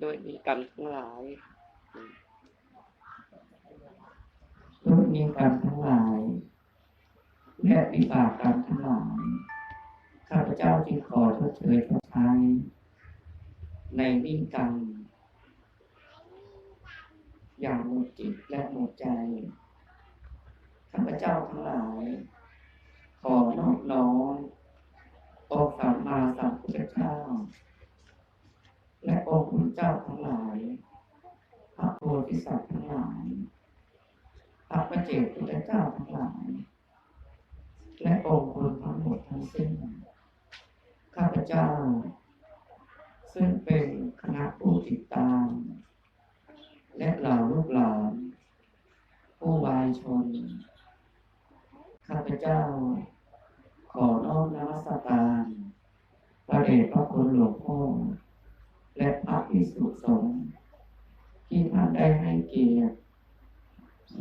โดยมีกรรมทั้งหลายด้วยมีกรรมทั้งหลายและวิบากกรรมทั้งหลายข้าพเจ้าจึงขอชดเชยชดใช้ในนิกรรมอย่างหมดจิตและหมดใจ ข้าพเจ้าทั้งหลาย ขอนอบน้อมองค์สัมมาสัมพุทธเจ้า และองค์พระเจ้าทั้งหลาย พระโพธิสัตว์ทั้งหลาย พระประเจกพุทธเจ้าทั้งหลาย และองค์คุณทั้งหมดทั้งสิ้น ข้าพเจ้า ซึ่งเป็นคณะผู้ติดตาม และเหล่าลูกหลาน ผู้วายชน ข้าพเจ้า ขอน้อมนมัสการพระเดชพระคุณหลวงพ่อ และพระภิกษุสงฆ์ที่ท่านได้ให้เกียรติ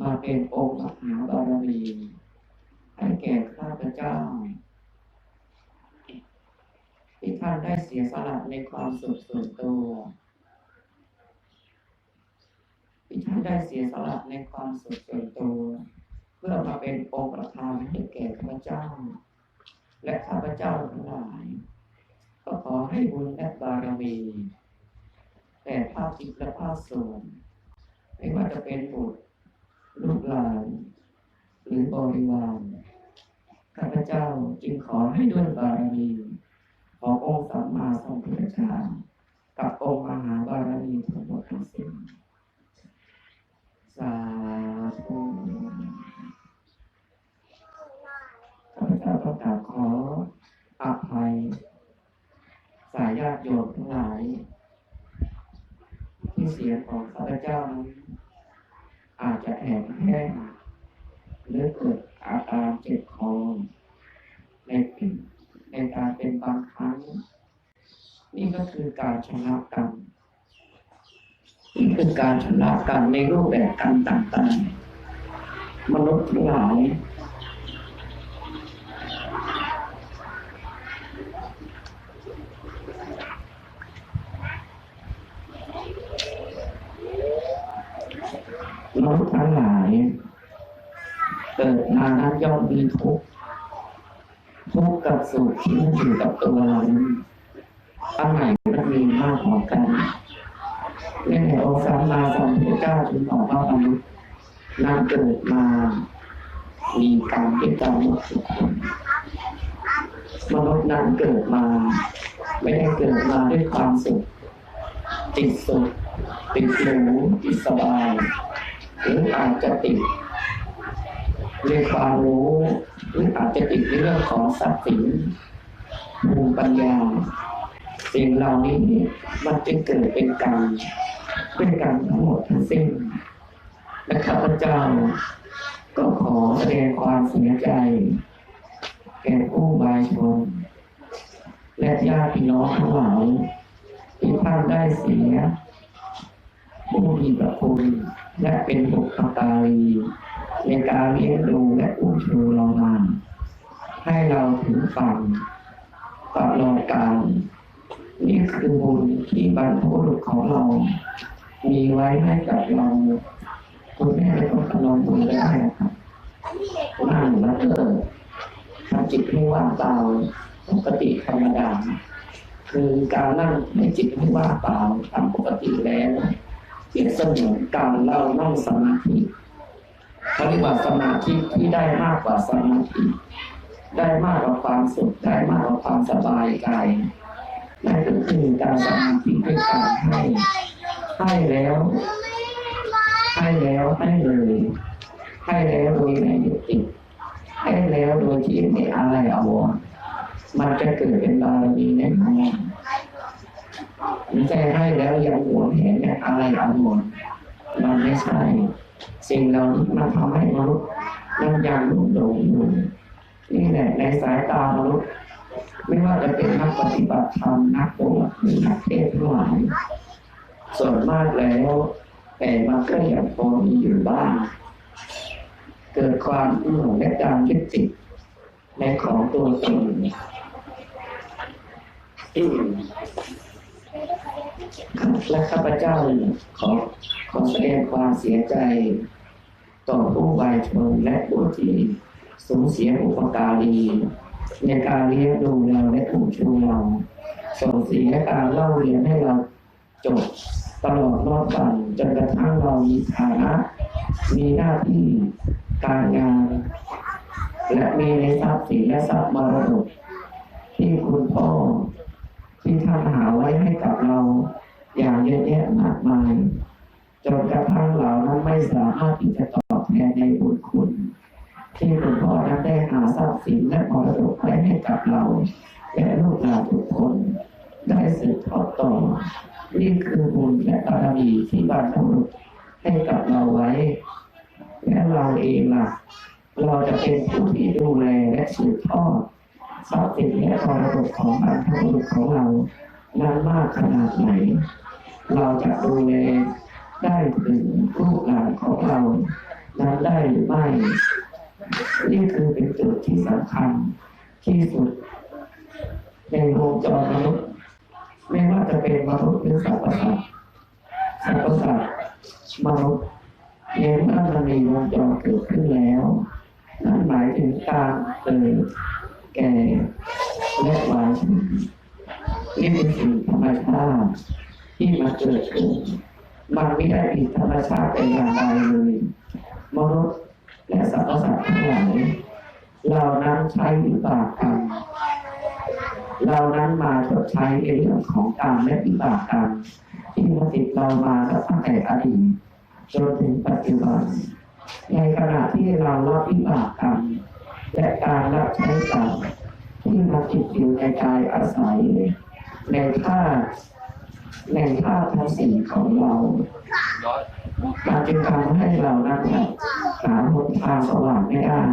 มาเป็นองค์มหาบารมีให้แก่ข้าพเจ้า ที่ท่านได้เสียสละในความสุขส่วนตัวที่ท่านได้เสียสละในความสุขส่วนตัว เพื่อมาเป็นองค์ประธานให้แก่ข้าพเจ้า และข้าพเจ้าทั้งหลาย ก็ขอให้บุญและบารมี แต่ภาคจิตและภาคส่วนไม่ว่าจะเป็นบุตรลูกหลานหรือบริวารข้าพเจ้าจึงขอให้ด้วยบารมีขององค์สัมมาสัมพุทธเจ้ากับองค์มหาบารมีทั้งหมดทั้งสิ้นสาธุข้าพเจ้าประกาศขออภัย สายญาติโยมทั้งหลาย ที่เสียงของข้าพเจ้านั้นอาจจะแอบแห้งหรือเกิดอาการเจ็บคอในในการเป็นบางครั้ง นี่ก็คือการชนะกรรมนี่คือการชนะกรรมในรูปแบบกรรมต่างๆ มนุษย์หลาย มนุษย์ทั้งหลาย เกิดมานั้นย่อมมีทุกข์ทุกข์กับสุขที่มันอยู่กับตัวเรานั้นอันไหนมันมีมากกว่ากันนี่แหละองค์สัมมาสัมพุทธเจ้าจึงบอกว่ามนุษย์นั้นเกิดมามีกรรมเป็นกรรมหมดทุกคนมนุษย์นั้นเกิดมา ไม่ได้เกิดมาด้วยความสุขติดสุขติดหรูติดสบายหรืออาจจะติด เรื่องความรู้หรืออาจจะติดในเรื่องของทรัพย์สินภูมิปัญญาสิ่งเหล่านี้มันจึงเกิดเป็นกรรมเป็นกรรมทั้งหมดทั้งสิ้นและข้าพเจ้าก็ขอแสดงความเสียใจ แก่ผู้บายชน และญาติพี่น้องทั้งหลายที่ท่านได้เสียผู้มีพระคุณและเป็นบุคคลตารี ในการเลี้ยงดูและอุ้มชูเรามาให้เราถึงฝั่งตลอดกาลนี่คือบุญที่บรรพบุรุษของเรา มีไว้ให้กับเราคุณแม่ไม่ต้องพนมมือได้ครับนั่งแล้วก็ทำจิตให้ว่างเปล่าปกติธรรมดา คือการนั่งในจิตให้ว่างเปล่าตามปกติแล้วเปรียบเสมือนการเรานั่งสมาธิ เขาเรียกว่าสมาธิที่ได้มากกว่าสมาธิได้มากกว่าความสุขได้มากกว่าความสบายกายนั่นก็คือการสมาธิด้วยการให้ให้แล้วให้แล้วให้เลยให้แล้วโดยไม่ยุติให้แล้วโดยที่ไม่อะไรเอาวรมันจะเกิดเป็นบารมีแน่นอนไม่ใช่ให้แล้วยังหวงแหนอะไรเอาหมดมันไม่ใช่ สิ่งเหล่านี้มันทำให้มนุษย์ยังยังหลงหลงอยู่นี่แหละในสายตามนุษย์ไม่ว่าจะเป็นนักปฏิบัติธรรมนักบวชหรือนักเทศน์ทั้งหลายส่วนมากแล้วแต่มันก็ยังพอมีอยู่บ้าง เกิดความหลงและการยึดติดในของตัวตนอืม และข้าพเจ้าขอขอแสดงความเสียใจ ต่อผู้วายชนและผู้ที่สูญเสียอุปการีในการเลี้ยงดูเราและผู้ชูเราส่งเสียการเล่าเรียนให้เราจบตลอดรอดฟันจนกระทั่งเรามีฐานะ มีหน้าที่การงาน และมีในทรัพย์สินและทรัพย์มรดกที่คุณพ่อ ที่ท่านหาไว้ให้กับเรา อย่างเยอะแยะมากมายจนกระทั่งเรานั้นไม่สามารถที่จะตอบแทนในบุญคุณ ที่คุณพ่อนั้นได้หาทรัพย์สินและมรดกไว้ให้กับเราและลูกหลานทุกคนได้สืบทอดต่อนี่คือบุญและบารมีที่บรรพบุรุษให้กับเราไว้ และเราเองล่ะ เราจะเป็นผู้ที่ดูแลและสืบทอด ทรัพย์สินและมรดกของบรรพบุรุษของเรานั้นมากขนาดไหน เราจะดูแลได้ถึงลูกหลานของเรานั้นได้หรือไม่ นี่คือเป็นจุดที่สำคัญที่สุด ในวงจรมนุษย์ไม่ว่าจะเป็นมนุษย์หรือสัตว์ประสาทสัตว์ประสาทมนุษย์เมื่อมันมีวงจรเกิดขึ้นแล้วนั่นหมายถึงการเกิด แก่และวายสินี่เป็นสิ่งธรรมชาติที่มันเกิดขึ้นมันไม่ได้ผิดธรรมชาติเป็นอย่างใดเลยมนุษย์และสรรพสัตว์ทั้งหลายเรานั้นใช้วิบากกรรมเรานั้นมาชดใช้ในเรื่องของกรรมและวิบากกรรมที่มาติดเรามาตั้งแต่อดีตจนถึงปัจจุบัน ในขณะที่เรารับวิบากกรรม และการรับใช้กรรมที่มาติดอยู่ในกายอาศัย ในท่าตุในท่าตุทั้งสี่ของเรามันจึงทำให้เรานั้นหาหนทางสว่างไม่ได้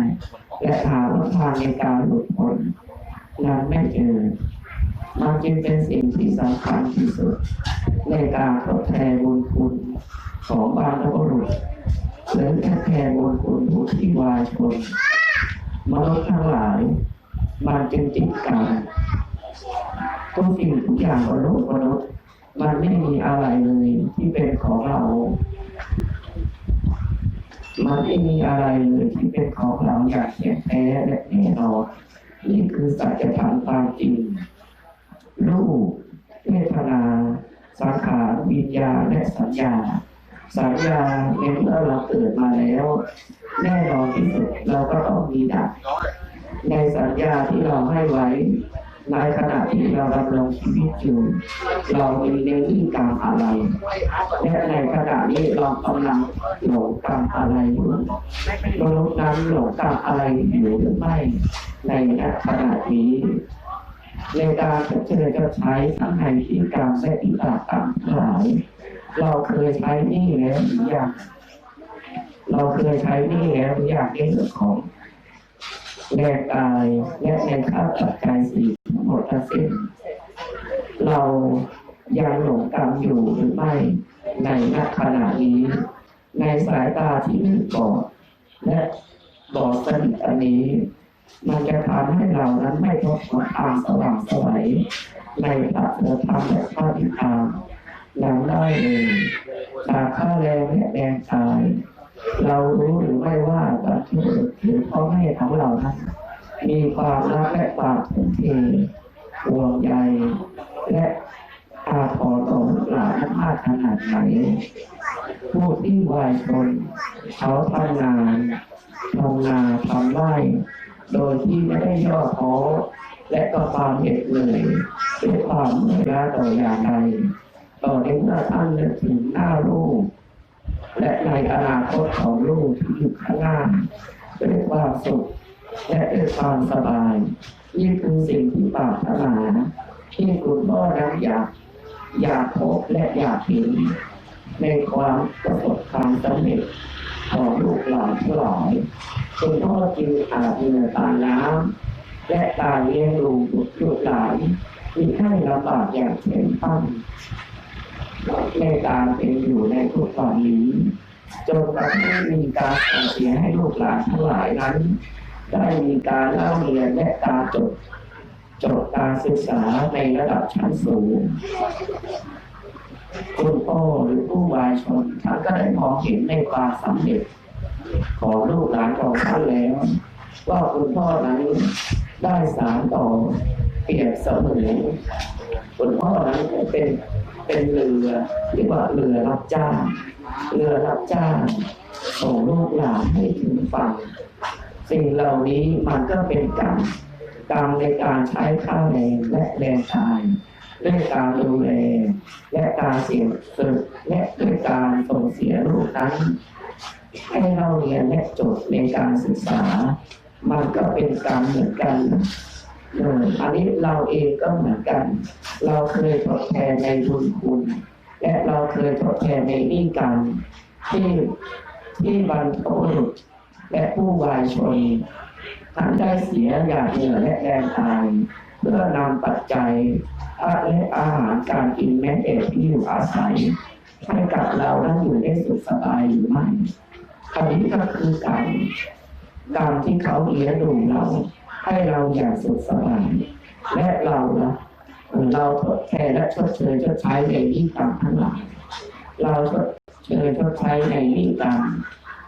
และหาหนทางในการหลุดพ้นนั้นไม่เจอมันจึงเป็นสิ่งที่สำคัญที่สุด ในการทดแทนบุญคุณของบรรพบุรุษหรือทดแทนบุญคุณผู้ที่วายชน มนุษย์ทั้งหลาย มันจึงติดกันทุกสิ่งทุกอย่างบนโลกมนุษย์ มันไม่มีอะไรเลยที่เป็นของเรา มันไม่มีอะไรเลยที่เป็นของเราอย่างแน่แท้และแน่นอนนี่คือสัจธรรมความจริงรูปเวทนาสังขารวิญญาณและสัญญา สัญญาในเมื่อเราเกิดมาแล้ว แน่นอนที่สุดเราก็ต้องมีดับในสัญญาที่เราให้ไว้ ในขณะที่เราดำรงชีวิตอยู่เรามีในที่กรรมอะไร และในขณะนี้เรากำลังหลงกรรมอะไรอยู่มนุษย์นั้นหลงกรรมอะไรอยู่หรือไม่ในขณะนี้ในการชดเชยชดใช้ทั้งในที่กรรมและที่บาปกรรมทั้งหลาย เราเคยใช้นี่แล้วหรือยังเราเคยใช้นี่แล้วหรือยังในเรื่องของแรงกายและแรงค่าปัจจัยสี่ทั้งหมดทั้งสิ้นเรายังหลงกรรมอยู่หรือไม่ในณขณะนี้ ในสายตาที่มืดบอดและบอดสนิทอันนี้ มันจะทำให้เรานั้นไม่พบกับทางสว่างสวัยในพระธรรมและพระนิพพา นนั้นได้เลยจากค่าแรงและแรงกาย เรารู้หรือไม่ว่าบรรพบุรุษหรือพ่อแม่ของเรานั้นมีความรักและความทุ่มเทห่วงใยและอาทรต่อลูกหลานมากขนาดไหนผู้ที่วายชนเขาทำงานทำนาทำไร่โดยที่ไม่ได้ย่อท้อและก็ความเหน็ดเหนื่อยด้วยความเหนื่อยล้าต่ออย่างใด ต่อในเมื่อท่านนึกถึงหน้าลูก และในอนาคตของลูกที่อยู่ข้างหน้าด้วยความสุขและด้วยความสบายนี่คือสิ่งที่ปรารถนาที่คุณพ่อนั้นอยากอยากพบและอยากเห็น ในความประสบความสำเร็จของลูกหลานทั้งหลายคุณพ่อจึงอาบเหงื่อตาน้ำและกาเลี้ยงดูบุตรลูกหลานที่ให้ลำบากอย่างเช่นตั้ง ในการเป็นอยู่ในทุกตอนนี้จนกระทั่งมีการส่งเสียให้ลูกหลานทั้งหลายนั้น ได้มีการเล่าเรียนและการจดจบการศึกษาในระดับชั้นสูงคุณพ่อหรือผู้วายชนท่านก็ได้มองเห็นในความสำเร็จของลูกหลานของท่านแล้วว่าคุณพ่อนั้นได้สารต่อเปรียบเสมือนคุณพ่อนั้นเป็น เป็นเรือเรียกว่าเรือรับจ้าง เรือรับจ้างส่งลูกหลานให้ถึงฝั่งสิ่งเหล่านี้มันก็เป็นกรรมกรรมในการใช้ค่าวแรงและแรงกายด้วยการดูแลและการเสียสละและด้วยการส่งเสียลูกนั้นให้เราเรียนและจบในการศึกษา มันก็เป็นกรรมเหมือนกัน อันนี้เราเองก็เหมือนกัน เราเคยทดแทนในบุญคุณ และเราเคยทดแทนในหนี้กรรที่ที่บรรพบุรุษและผู้วายชนท่านได้เสียอย่างเหนื่อยและแรงกายเพื่อนำปัจจัยอาและอาหารการกินแม้แต่ที่อยู่อาศัยให้กับเรานั้อยู่ได้สุขสบายหรือไม่อันนี้ก็คือการการที่เขาเลี้ยงดูเรา ให้เราอย่างสุขสบายและเราละเราทดแทนและชดเชยชดใช้ในนิกรรมทั้งหลายเราชดเชยชดใช้ในนิกรรม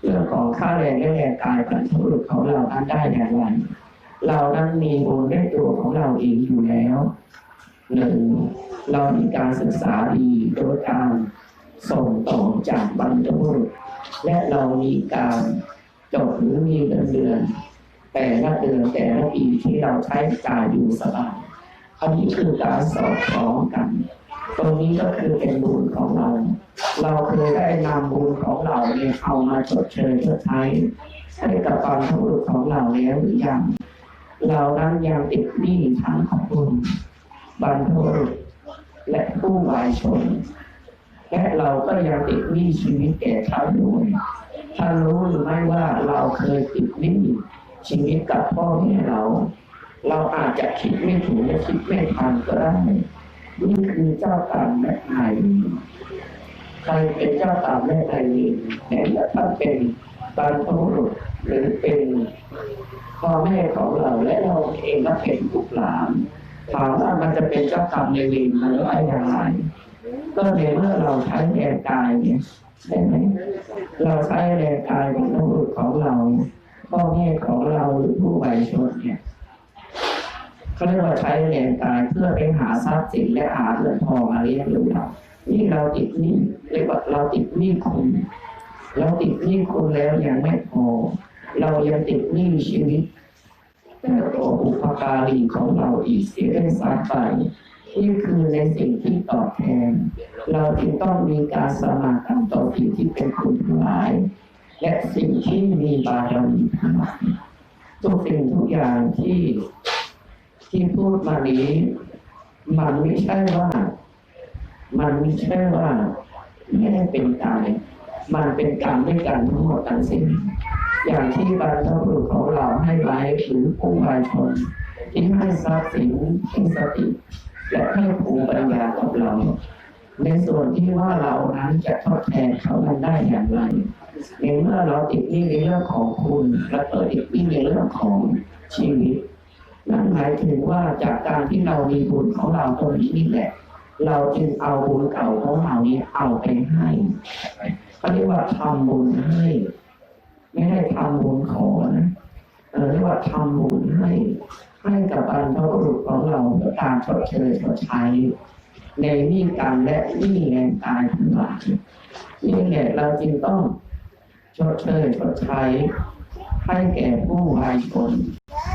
เรื่องของค่าแรงและแรงกายบรรพบุรุษของเรานั้นได้อย่างไรเรานั้นมีบุญในตัวของเราเองอยู่แล้วหนึ่งเรามีการศึกษาดีโดยการส่งต่อจากบรรพบุรุษและเรามีการจดหรือมีเงินเดือน แต่ละเดือนแต่ละปีที่เราใช้จ่ายอยู่สบายอันนี้คือการสอดคล้องกัน ตรงนี้ก็คือเป็นบุญของเรา เราเคยได้นำบุญของเราเนี่ยเอามาชดเชยชดใช้ให้กับบรรพบุรุษของเราแล้วหรือยังเรานั้นยังติดหนี้ทั้งของบุญบรรพบุรุษและผู้วายชนและเราก็ยังติดหนี้ชีวิตแก่เขาด้วยถ้ารู้หรือไม่ว่าเราเคยติดหนี้ ชีวิตกับพ่อแม่เรา เราอาจจะคิดไม่ถูกและคิดไม่ทันก็ได้นี่คือเจ้ากรรมและนายเวรใครเป็นเจ้ากรรมและนายเวรแม้แต่ท่าเป็นบรรพบุรุษหรือเป็นพ่อแม่ของเราและเราเองก็เป็นลูกหลานถามว่ามันจะเป็นเจ้ากรรมในเวรมันได้อย่างไรก็ในเมื่อเราใช้แรงกายเนี่ยใช่ไหมเราใช้แรงกายของบุรุษของเรา พ่อแม่ของเราหรือผู้ใหญ่ชนเนี่ยเขาเรียกว่าใช้แรงกายเพื่อไปหาทรัพย์สินและหาเงินทองมาเลี้ยงดูเรานี่เราติดนี้เรียกว่าเราติดนี้คุณเราติดนี้คุณแล้วยังไม่พอ เรายังติดนี้ชีวิตแต่ตัวอุปการีของเราอีกเสียได้สามไปนี่คือในสิ่งที่ตอบแทน เราจึงต้องมีการสมาทานต่อสิ่งที่เป็นคุณทั้งหลาย และสิ่งที่มีบารมีทั้งหลายทุกสิ่งทุกอย่างที่ที่พูดมานี้ มันไม่ใช่ว่า มันไม่ใช่ว่าไม่ได้เป็นกายมันเป็นกรรมด้วยกันทั้งหมดทั้งสิ้นอย่างที่บรรพบุรุษของเราให้ไว้หรือผู้วายชนที่ให้ทรัพย์สินให้สติ และให้ภูมิปัญญากับเรา ในส่วนที่ว่าเรานั้นจะทดแทนเขามันได้อย่างไร ในเมื่อเราติดนี้ในเรื่องของคุณและเปิดติดหนี้ในเรื่องของชีวิตนั่นหมายถึงว่าจากการที่เรามีบุญของเราตรงนี้นี่แหละ เราจึงเอาบุญเก่าของเรานี้เอาไปให้เขาเรียกว่าทำบุญให้ ไม่ได้ทำบุญขอนะเรียกว่าทำบุญให้ ให้กับบรรพบุรุษของเราเพื่อการชดเชยชดใช้ในนี้กรรมและนี้แรงกายทั้งหลายนี่แหละเราจึงต้อง ชดเชยชดใช้ให้แก่ผู้วายชน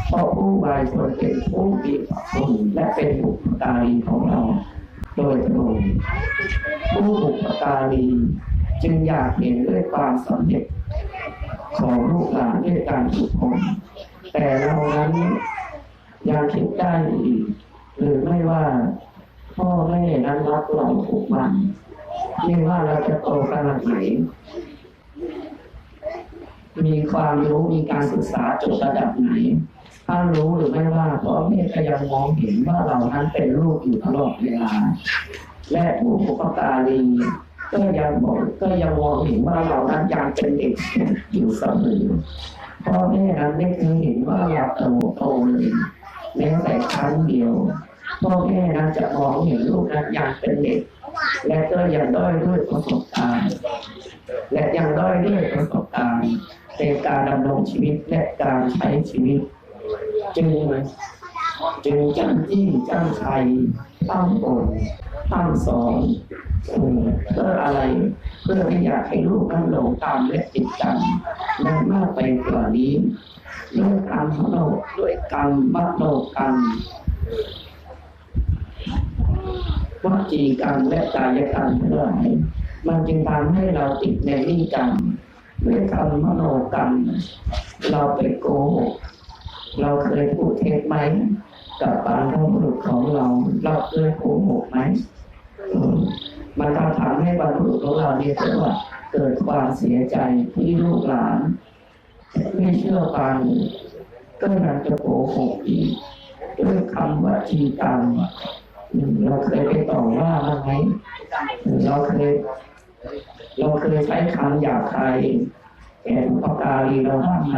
เพราะผู้วายชนเป็นผู้มีคุณและเป็นบุปการีของเรา โดยตรงผู้บุปการีจึงอยากเห็นด้วยความสำเร็จของลูกหลานด้วยการทุกคนแต่เรานั้นยังคิดได้อีกหรือไม่ว่าพ่อแม่นั้นรักเราทุกวันไม่ว่าเราจะโตขนาดไหน มีความรู้มีการศึกษาจบระดับไหน ถ้ารู้หรือไม่ว่าพ่อแม่ก็ยังมองเห็นว่าเรานั้นเป็นลูกอยู่ตลอดเวลา และผู้ปกการีก็ยังบอกก็ยังมองเห็นว่าเรานั้นยังเป็นเด็กอยู่เสมอพ่อแม่นั้นไม่เคยเห็นว่าเราโตโตเลยแม้แต่ครั้งเดียวพ่อแม่นั้นจะมองเห็นลูกนั้นอย่างเป็นเด็ก และก็ยังด้อยด้วยประสบการณ์และยังด้อยด้วยประสบการณ์ในการดำรงชีวิตและการใช้ชีวิต จึงจึงจังจี้จังชัยตั้งบนตั้งสอนเพื่ออะไรเพื่อไม่อยากให้ลูกนั้นหลงตามและติดกันและมากไปกว่านี้ด้วยกรรมมโนด้วยกรรมมโนกรรม วจีกรรมและกายกรรมเทั้งหลายมันจึงทำให้เราติดในนิกรรมด้วยกรรมมโนกรรม เราไปโกหกเราเคยพูดเท็จไหมกับบรรพบุรุษของเรา เราเคยโกหกไหมมันทำทำให้บรรพบุรุษของเราเนี่ยเกิดว่าเกิดความเสียใจที่ลูกหลาน ไม่เชื่อฟังก็ยังจะโกหกอีกด้วยคำว่าจีกรรม เราเคยไปต่อว่ามันไหมอืมเราเคยเราเคยใช้คำหยาบคายแก่บุพการีเราบ้างไหม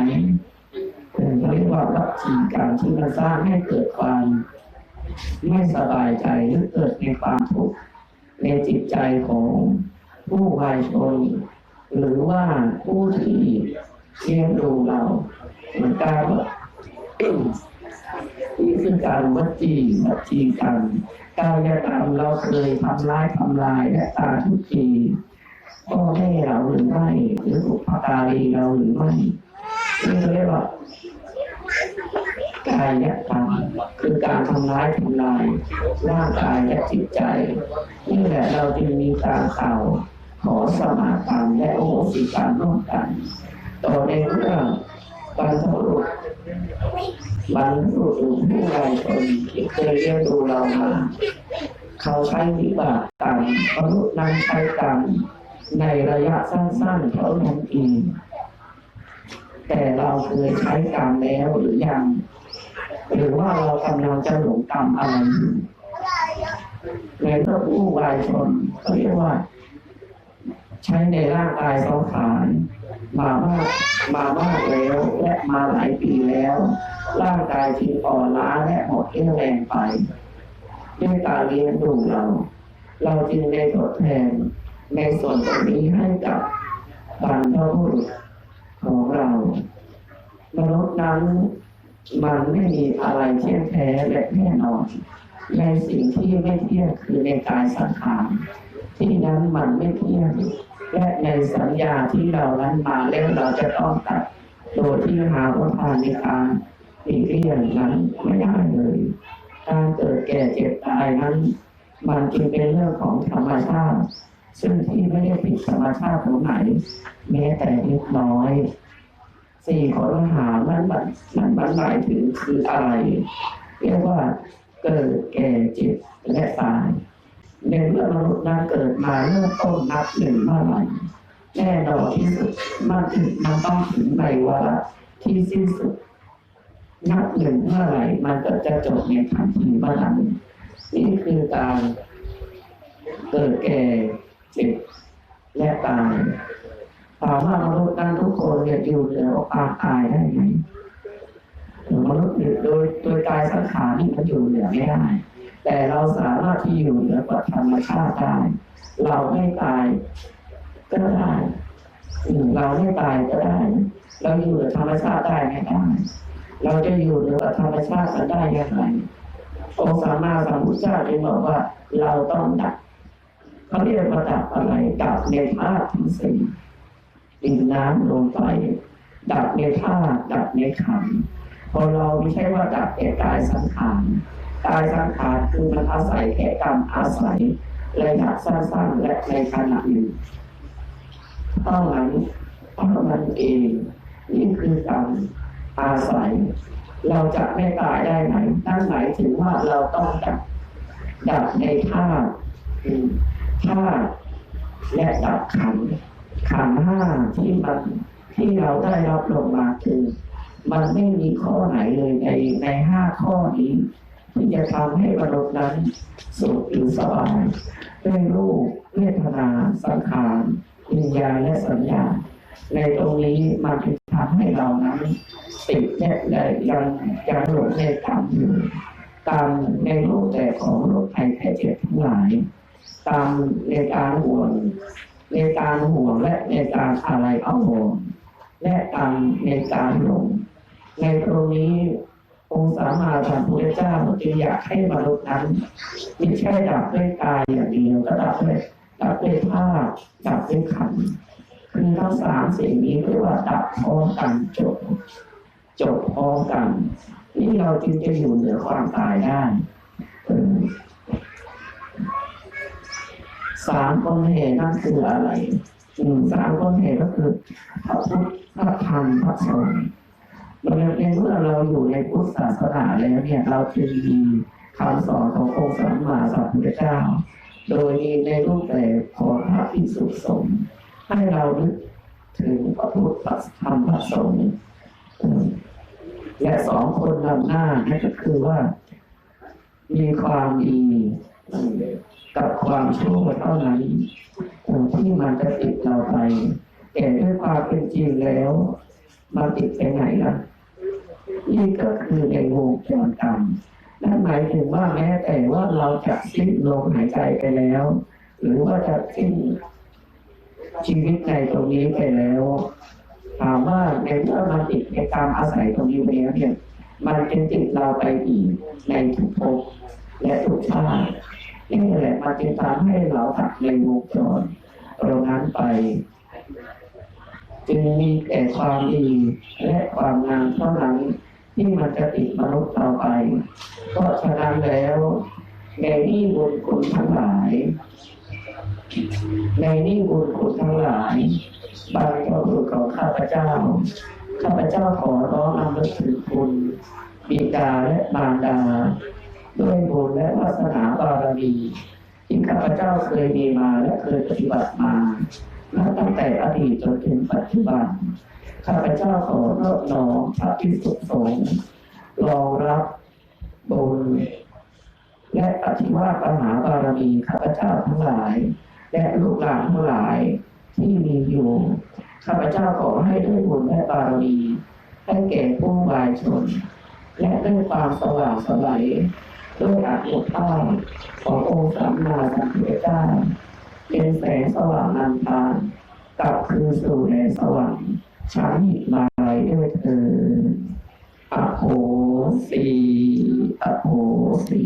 เรียกว่าวัตถีการที่มันสร้างให้เกิดความไม่สบายใจหรือเกิดในความทุกข์ในจิตใจของผู้วายชน หรือว่าผู้ที่เลี้ยงดูเราเหมือนการว่านี่ คือการวัดจีวัดจีกันกายกรรมเราเคยทำร้ายทำลายและตาทุกทีพ่อแม่เราหรือไม่หรือบุพการีเราหรือไม่นี่เรียกว่ากายกรรมคือการทำร้ายทำลายร่างกายและจิตใจนี่แหละเราจึงมีการเข่าขอสมาทานและโอโหสิกรรมร่วมกันต่อในเรื่องบรรพบุรุษ บรรพบุรุษผู้ใดคนที่เคยเลี้ยงดูเรามาเขาใช้วิบากกรรมมนุษย์นั้นใช้กรรมในระยะสั้นๆเท่านั้นเองแต่เราเคยใช้กรรมแล้วหรือยัง หรือว่าเรากำลังจะหลงกรรมอะไรอยู่ในเมื่อผู้วายชนเขาเรียกว่า ใช้ในร่างกายเขาขานมามาก มามากแล้วและมาหลายปีแล้ว ร่างกายที่อ่อนล้าและหมดเรี่ยวแรงไป ด้วยการเลี้ยงดูเรา เราจึงได้ทดแทนในส่วนตรงนี้ให้กับบรรพบุรุษของเรามนุษย์นั้นมันไม่มีอะไรเที่ยงแท้และแน่นอน ในสิ่งที่ไม่เที่ยงคือในกายสังขารที่นั้นมันไม่เที่ยง และในสัญญาที่เรานั้นมาแล้วเราจะต้องตัดโดยที่หาว่าทานในการหลีกเลี่ยงนั้นไม่ได้เลย การเกิดแก่เจ็บตายนั้น มันจึงเป็นเรื่องของธรรมชาติ ซึ่งที่ไม่ได้ผิดธรรมชาติตรงไหนแม้แต่เล็กน้อย สี่ข้อหามันมันมันมันหมายถึงคืออะไร เรียกว่าเกิดแก่เจ็บและตาย ในเมื่อมนุษย์นั้นเกิดมาเริ่มต้นนับหนึ่งเมื่อไหร่แน่นอนที่สุดมันถึงมันต้องถึงในวาระที่สิ้นสุด นับหนึ่งเมื่อไหร่มันก็จะจบในทันทีเมื่อนั้นนี่คือการเกิดแก่เจ็บและตายถามว่ามนุษย์นั้นทุกคนเนี่ยอยู่เหนือความตายได้ไหมมนุษย์โดยโดยกายสังขารนี่มันอยู่เหนือไม่ได้ แต่เราสามารถที่อยู่เหนือกว่าธรรมชาติได้เราไม่ตายก็ได้เราไม่ตายก็ได้ เราอยู่เหนือธรรมชาติได้ไม่ได้เราจะอยู่เหนือธรรมชาติได้ยังไงองค์สามมาสัมพุทธเจ้าจึงบอกว่า เราต้องดับเขาเรียกว่าดับอะไรดับในธาตุทั้งสี่ดินน้ำลมไฟดับในธาตุดับในขันธ์พอเราไม่ใช่ว่าดับแต่กายสังขาร กายสังขารคือมันอาศัยแค่กรรมอาศัยระยะสั้นๆและในขณะหนึ่งเท่านั้นเท่านั้นเองนี่คือการมอาศัย เราจะไม่ตายได้ไหมนั่นหมายถึงว่าเราต้องดับดับในธาตุอืมธาตุและดับขันขันธ์ห้าที่มันที่เราได้รับลงมาคือ มันไม่มีข้อไหนเลยในในห้าข้อนี้ ที่จะทำให้มนุษย์นั้นสุขหรือสบายด้วยรูปเวทนาสังขารวิญญาณและสัญญา ในตรงนี้มันจึงทำให้เรานั้นติดและและยังยังหลงในกรรมอยู่ตามในรูปแบบของโรคภัยแค่เจ็บทั้งหลาย ตามในการห่วงในการห่วงและในการอะไรเอาห่วงและตามในการหลงในตรงนี้ องค์สามาสัมพุทธเจ้าจึงอยากให้มนุษย์นั้นไม่ใช่ดับด้วยกายอย่างเดียวก็ดับด้วยดับด้วยภาพดับด้วยขันคือทั้งสามสิ่งนี้เรียกว่าดับพร้อมกันจบ จบพร้อมกัน นี่เราจึงจะอยู่เหนือความตายได้สามคนเหตุนั่นคืออะไรอืมสามคนเหตุก็คือพระพุทธพระธรรมพระสงฆ์ ในเมื่อเราอยู่ในพุทธศาสนาแล้วเนี่ยเราจึงมีคำสอนขององค์สัมมาสัมพุทธเจ้า โดยมีในรูปแบบของพระภิกษุสงฆ์ให้เรานึกถึงพระพุทธธรรมพระสงฆ์และสองคนนำหน้านั่นก็คือว่า มีความดีกับความชั่วเท่านั้นที่มันจะติดเราไปแต่ด้วยความเป็นจริงแล้ว มันติดไปไหนล่ะนี่ก็คือในวงจรกรรมนั่นหมายถึงว่าแม้แต่ว่าเราจะสิ้นลมหายใจไปแล้ว หรือว่าจะสิ้นชีวิตในตรงนี้ไปแล้วถามว่าในเมื่อมันติดในการอาศัยตรงนี้แล้วเนี่ยมันจะติดเราไปอีกในทุกภพและทุกชาตินี่แหละมันจะทำให้เราหักในวงจรตรงนั้นไป จึงมีแต่ความดีและความงามเท่านั้นที่มันจะติดมนุษย์เราไปเพราะฉะนั้นแล้วในนี่บุญคุณทั้งหลาย ในนี่บุญคุณทั้งหลายบางพระบุตรของข้าพเจ้า ข้าพเจ้าขอร้องอำลึกถึงคุณบิดาและมารดา ด้วยบุญและวาสนาบารมีที่ข้าพเจ้าเคยมีมาและเคยปฏิบัติมา นับตั้งแต่อดีตจนถึงปัจจุบันข้าพเจ้าขอรอบน้อมพระพิสุสงฆ์รองรับบุญและอธิวาสมหาบารมีข้าพเจ้าทั้งหลาย และลูกหลานทั้งหลายที่มีอยู่ข้าพเจ้าขอให้ด้วยบุญและบารมีให้แก่ผู้วายชน และด้วยความสว่างสวัยด้วยอานุภาพขององค์สัมมาสัมพุทธเจ้า เป็นแสงสว่างนำทางกลับคืนสู่แดนสว่างชั้นหิมาลัยด้วยเธออโหสีอโหสี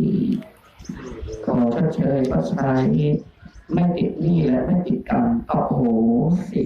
ขอพระเชยประชายไม่ติดหนี้และไม่ติดกรรมอโหสิ